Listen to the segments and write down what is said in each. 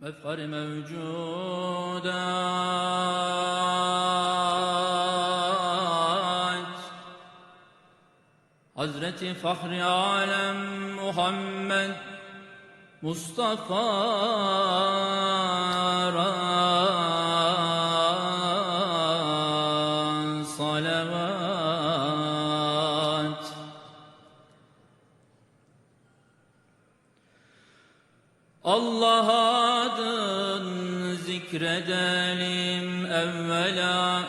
مفخر موجودات Hazreti Fahri Alem Muhammed Mustafa Adın zikredelim evvela.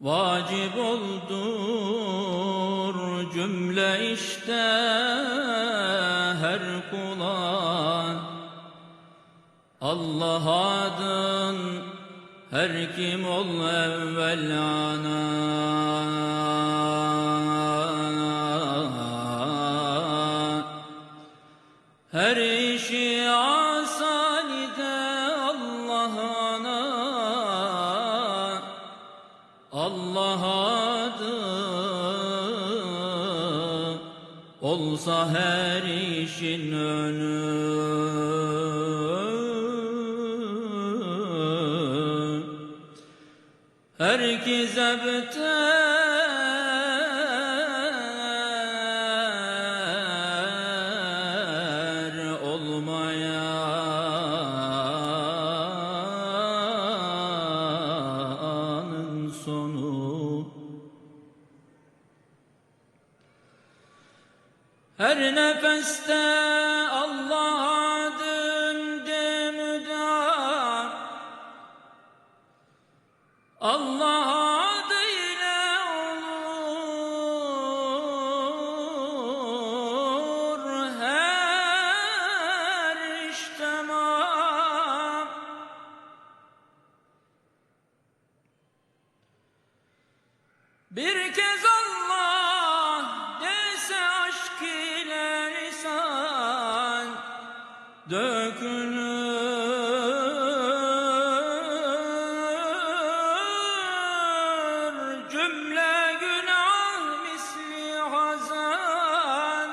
Vacip oldur cümle işte her kula. Allah adın her kim ol evvel ana her işi asanide Allah'ına. Allah adı olsa her işin önü. Herkese beter Her dökülür cümle günah misli hazan.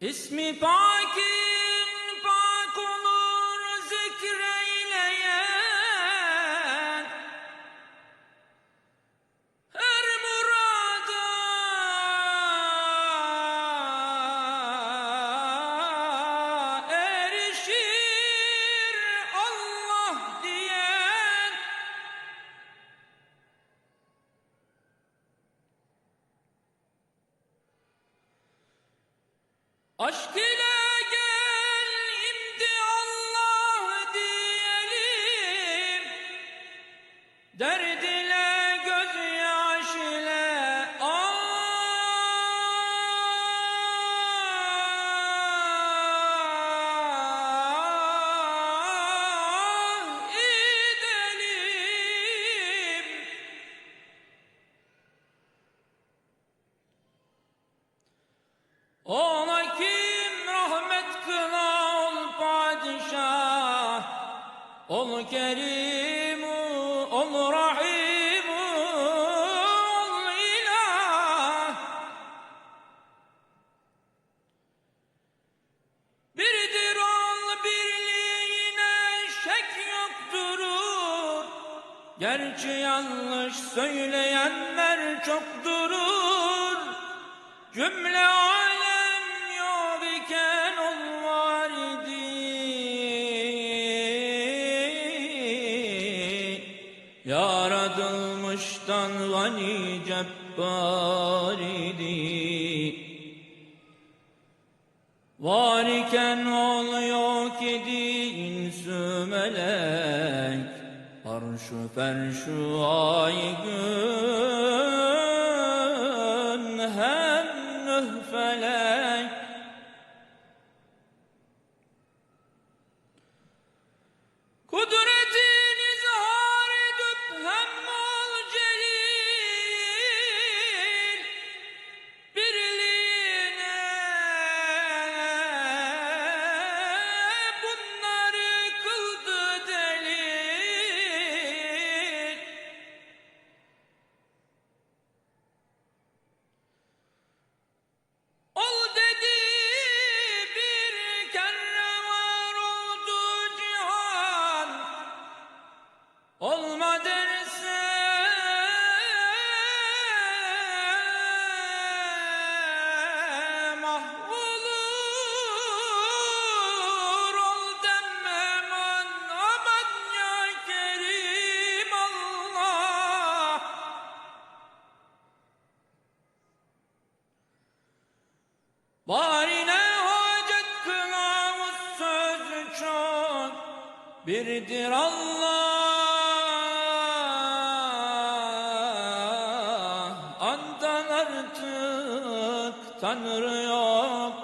İsmi pakin Aşk ile gel imdi Allah diyelim. Derd ile gözyaş ile ah edelim Ola Ol rahim ol ilah. Birdir ol birliğine şek yoktur. Gerçi yanlış söyleyenler çok durur Cümle alem cebbar idi. Var iken ol yok idi insü melek. Arşu ferşu ay gün Birdir Allah. Andan artık Tanrı yok.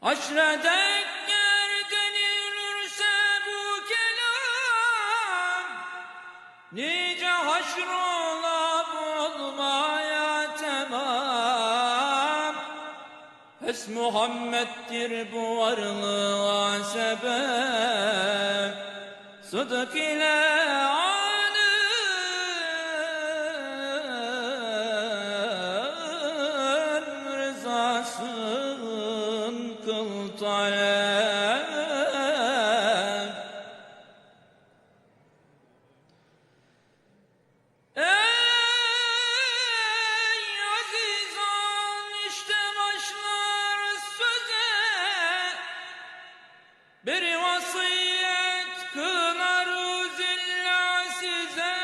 Haşredek yerden yürürse bu kelam. Nice haşrola Muhammed'dir bu varlığa sebep. Sıdık ile size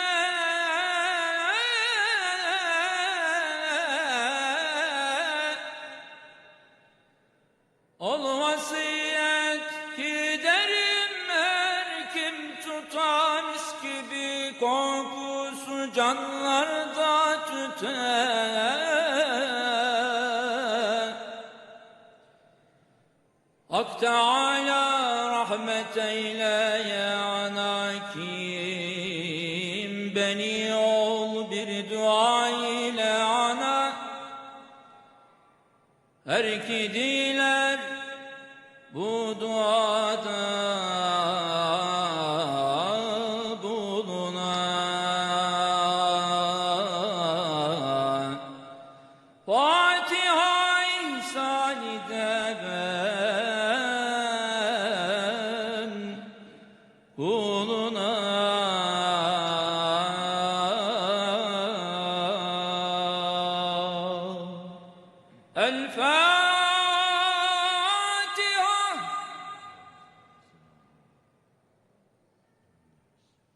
Ol vasiyet ki derim her kim tutar gibi kokusu canlarda tüter. Hak Teala rahmet eyle beni ol bir dua ile ana. Her iki diler bu duada